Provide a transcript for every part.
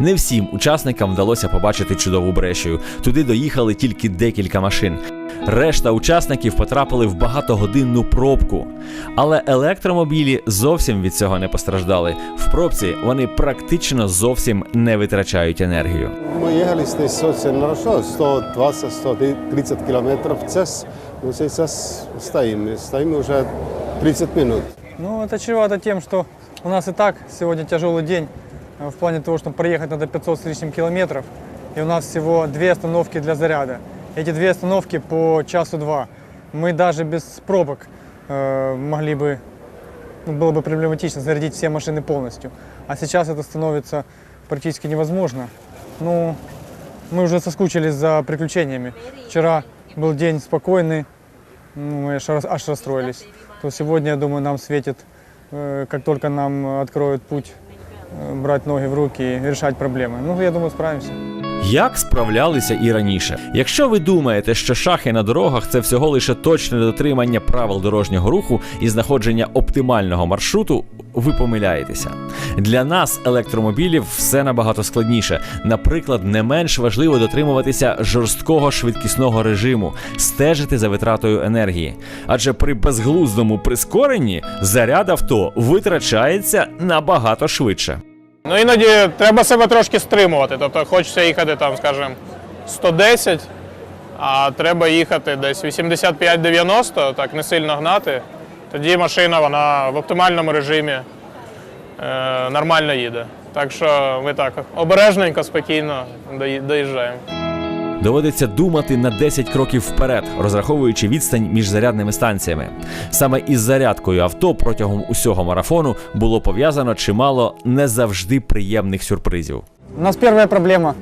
Не всім учасникам вдалося побачити чудову брешію. Туди доїхали тільки декілька машин. Решта учасників потрапили в багатогодинну пробку. Але електромобілі зовсім від цього не постраждали. В пробці вони практично зовсім не витрачають енергію. Мы ехали здесь очень хорошо, 120-130 километров в час. Но сейчас стоим, стоим уже 30 минут. Ну, это чревато тем, что у нас и так сегодня тяжелый день э, В плане того, что проехать надо 500 с лишним километров, и у нас всего две остановки для заряда. Эти две остановки по часу два. Мы даже без пробок э, могли бы, ну, было бы проблематично зарядить все машины полностью. А сейчас это становится практически невозможно. Ну, мы уже соскучились за приключениями. Вчера был день спокойный, ну, мы аж расстроились. То сегодня, я думаю, нам светит, э, как только нам откроют путь, брать ноги в руки и решать проблемы. Ну, я думаю, справимся. Як справлялися і раніше? Якщо ви думаєте, що шахи на дорогах це всього лише точне дотримання правил дорожнього руху і знаходження оптимального маршруту, ви помиляєтеся. Для нас, електромобілів, все набагато складніше. Наприклад, не менш важливо дотримуватися жорсткого швидкісного режиму, стежити за витратою енергії. Адже при безглуздому прискоренні заряд авто витрачається набагато швидше. Ну іноді треба себе трошки стримувати. Тобто хочеться їхати там, скажімо, 110, а треба їхати десь 85-90, так не сильно гнати. Тоді машина вона в оптимальному режимі е, нормально їде. Так що ми так обережненько, спокійно доїжджаємо. Доводиться думати на 10 кроків вперед, розраховуючи відстань між зарядними станціями. Саме із зарядкою авто протягом усього марафону було пов'язано чимало не завжди приємних сюрпризів. У нас первая проблема.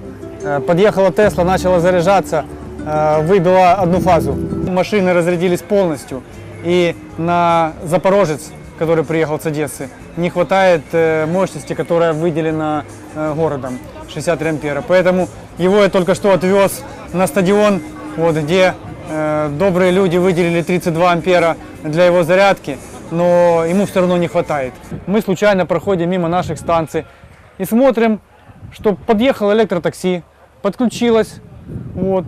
Э, Подъехала Тесла, начала заряжаться, э, выбила одну фазу. Машины разрядились полностью. И на Запорожец, который приехал с Одессы, не хватает э, мощности, которая выделена э, городом, 63 ампера. Поэтому его я только что отвез на стадион, вот, где э, добрые люди выделили 32 ампера для его зарядки, но ему все равно не хватает. Мы случайно проходим мимо наших станций и смотрим, что подъехало электротакси, подключилось, вот,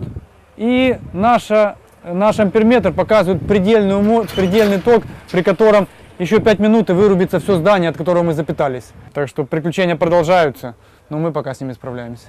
и наша, наш амперметр показывает предельную, мо- предельный ток, при котором еще 5 минут и вырубится все здание, от которого мы запитались. Так что приключения продолжаются, но мы пока с ними справляемся.